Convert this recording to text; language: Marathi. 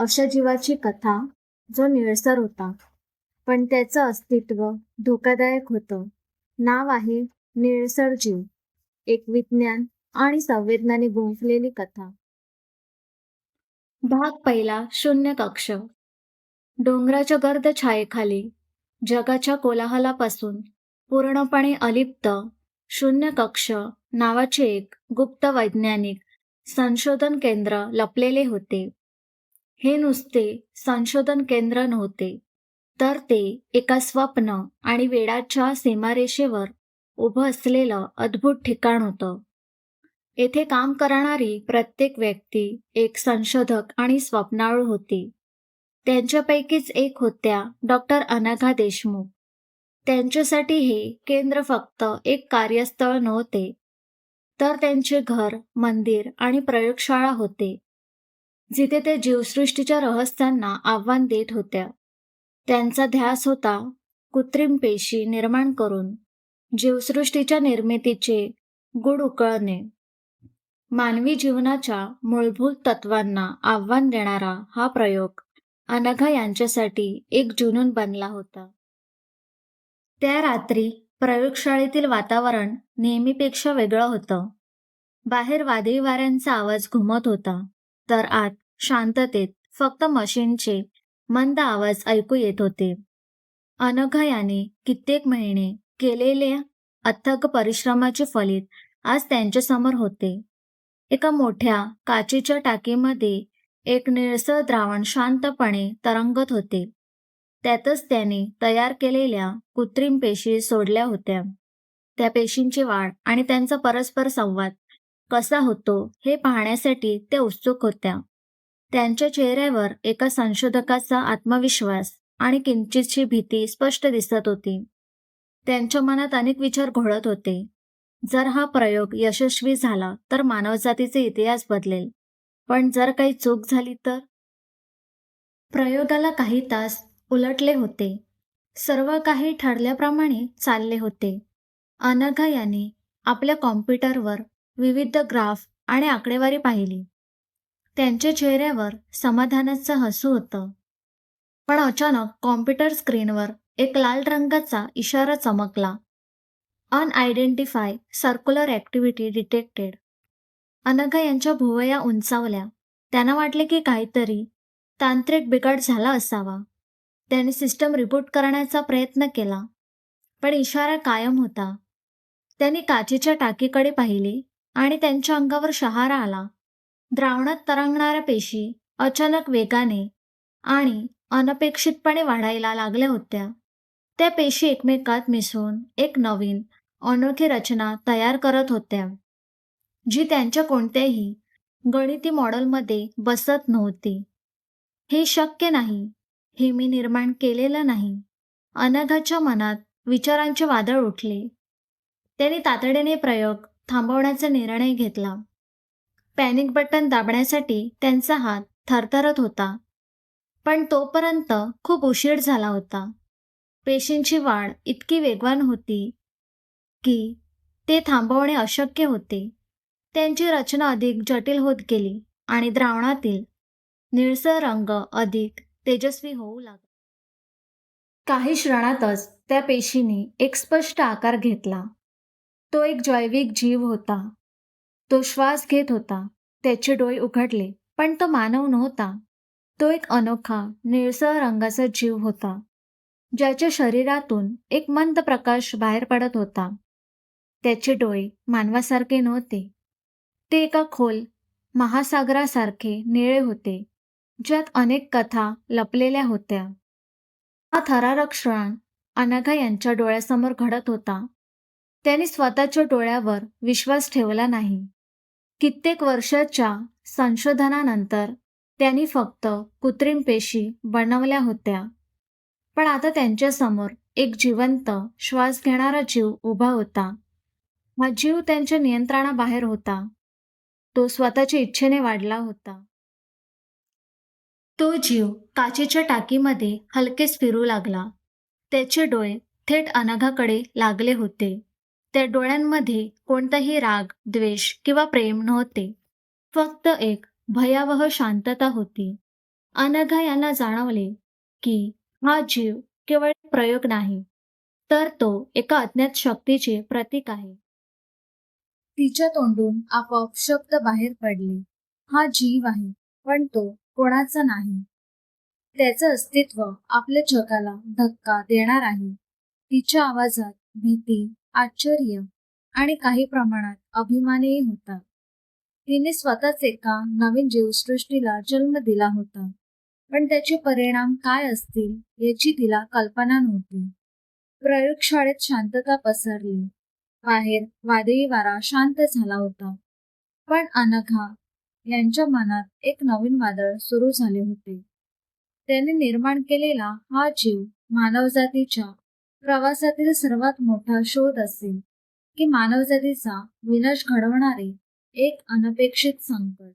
अशा जीवाची कथा जो निळसर होता. पण त्याचं अस्तित्व धोकादायक होतं. नाव आहे निळसर जीव. एक विज्ञान आणि संवेदनाने गुंफलेली कथा. भाग पहिला शून्य कक्ष. डोंगराच्या गर्द छायेखाली जगाच्या कोलाहलापासून पूर्णपणे अलिप्त शून्य कक्ष नावाचे एक गुप्त वैज्ञानिक संशोधन केंद्र लपलेले होते. हे नुसते संशोधन केंद्र नव्हते. तर ते एका स्वप्न आणि वेडाच्या सीमारेषेवर उभं असलेलं अद्भुत ठिकाण होतं. येथे काम करणारी प्रत्येक व्यक्ती एक संशोधक आणि स्वप्नाळू होती. त्यांच्यापैकीच एक होत्या डॉक्टर अनघा देशमुख. त्यांच्यासाठी हे केंद्र फक्त एक कार्यस्थळ नव्हते. तर त्यांचे घर मंदिर आणि प्रयोगशाळा होते. जिथे ते जीवसृष्टीच्या रहस्यांना आव्हान देत होत्या. त्यांचा ध्यास होता कृत्रिम पेशी निर्माण करून जीवसृष्टीच्या निर्मितीचे गुड उकळणे. मानवी जीवनाच्या मूलभूत तत्वांना आव्हान देणारा हा प्रयोग अनघा यांच्यासाठी एक जुनून बनला होता. त्या रात्री प्रयोगशाळेतील वातावरण नेहमीपेक्षा वेगळं होतं. बाहेर वादळी वाऱ्यांचा आवाज घुमत होता तर आत शांततेत फक्त मशीनचे मंद आवाज ऐकू येत होते. अनघा याने कित्येक महिने केलेल्या अथक परिश्रमाचे फलित आज त्यांच्यासमोर होते. एका मोठ्या काचेच्या टाकीमध्ये एक निळसर द्रावण शांतपणे तरंगत होते. त्यातच त्याने तयार केलेल्या कृत्रिम पेशी सोडल्या होत्या. त्या पेशींची वाढ आणि त्यांचा परस्पर संवाद कसा होतो हे पाहण्यासाठी त्या उत्सुक होत्या. त्यांच्या चेहऱ्यावर एका संशोधकाचा आत्मविश्वास आणि किंचितशी भीती स्पष्ट दिसत होती. त्यांच्या मनात अनेक विचार घोळत होते. जर हा प्रयोग यशस्वी झाला तर मानवजातीचे इतिहास बदलेल. पण जर काही चूक झाली तर? प्रयोगाला काही तास उलटले होते. सर्व काही ठरल्याप्रमाणे चालले होते. अनघा यांनी आपल्या कॉम्प्युटरवर विविध ग्राफ आणि आकडेवारी पाहिली. त्यांच्या चेहऱ्यावर समाधानाचं हसू होतं. पण अचानक कॉम्प्युटर स्क्रीनवर एक लाल रंगाचा इशारा चमकला. Unidentify circular activity detected Anagha यांच्या भुवया उंचावल्या. त्यांना वाटले की काहीतरी तांत्रिक बिघाड झाला असावा. त्याने सिस्टम रिबूट करण्याचा प्रयत्न केला. पण इशारा कायम होता. त्यांनी काचेच्या टाकीकडे पाहिले आणि त्यांच्या अंगावर शहारा आला. द्रावणात तरंगणाऱ्या पेशी अचानक वेगाने आणि अनपेक्षितपणे वाढायला लागल्या होत्या. त्या पेशी एकमेकात मिसळून एक नवीन अनोखी रचना तयार करत होत्या जी त्यांच्या कोणत्याही गणिती मॉडेलमध्ये बसत नव्हती. हे शक्य नाही हे मी निर्माण केलेलं नाही. अनघाच्या मनात विचारांचे वादळ उठले. त्यांनी तातडीने प्रयोग थांबवण्याचा निर्णय घेतला. पॅनिक बटन दाबण्यासाठी त्यांचा हात थरथरत होता. पण तोपर्यंत खूप उशीर झाला होता. पेशींची वाढ इतकी वेगवान होती की ते थांबवणे अशक्य होते. त्यांची रचना अधिक जटिल होत गेली आणि द्रावणातील निळसर रंग अधिक तेजस्वी होऊ लागला. काही क्षणातच त्या पेशीने एक स्पष्ट आकार घेतला. तो एक जैविक जीव होता. तो श्वास घेत होता. त्याचे डोळे उघडले पण तो मानव नव्हता. तो एक अनोखा निळसर रंगाचा जीव होता ज्याच्या शरीरातून एक मंद प्रकाश बाहेर पडत होता. त्याचे डोळे मानवासारखे नव्हते. ते एका खोल महासागरासारखे निळे होते ज्यात अनेक कथा लपलेल्या होत्या. हा थरारक क्षण अनघा यांच्या डोळ्यासमोर घडत होता. त्यांनी स्वतःच्या डोळ्यावर विश्वास ठेवला नाही. कित्येक वर्षाच्या संशोधनानंतर त्यांनी फक्त कृत्रिम पेशी बनवल्या होत्या. पण आता त्यांच्यासमोर एक जिवंत श्वास घेणारा जीव उभा होता. हा जीव त्यांच्या नियंत्रणाबाहेर होता. तो स्वतःच्या इच्छेने वाढला होता. तो जीव काचेच्या टाकीमध्ये हलकेच फिरू लागला. त्याचे डोळे थेट अनघाकडे लागले होते. त्या डोळ्यांमध्ये कोणताही राग द्वेष किंवा प्रेम नव्हते. फक्त एक भयावह शांतता होती. अनघा यांना जाणवले की हा जीव केवळ प्रयोग नाही तर तो एका अज्ञात शक्तीचे प्रतीक आहे. तिच्या तोंडून आपोआप शब्द बाहेर पडले. हा जीव आहे पण तो कोणाचा नाही. त्याचं अस्तित्व आपल्या जगाला धक्का देणार आहे. तिच्या आवाजात भीती आश्चर्य आणि काही प्रमाणात अभिमानही होता. तिने स्वतःच एका नवीन जीवसृष्टीला जन्म दिला होता. पण त्याचे परिणाम काय असतील याची तिला कल्पना नव्हती. प्रयोगशाळेत शांतता पसरली. बाहेर वादळी वारा शांत झाला होता. पण अनघा यांच्या मनात एक नवीन वादळ सुरू झाले होते. त्याने निर्माण केलेला हा जीव मानवजातीच्या प्रवासातील सर्वात मोठा शोध असेल की मानवजातीचा विनाश घडवणारे एक अनपेक्षित संकट.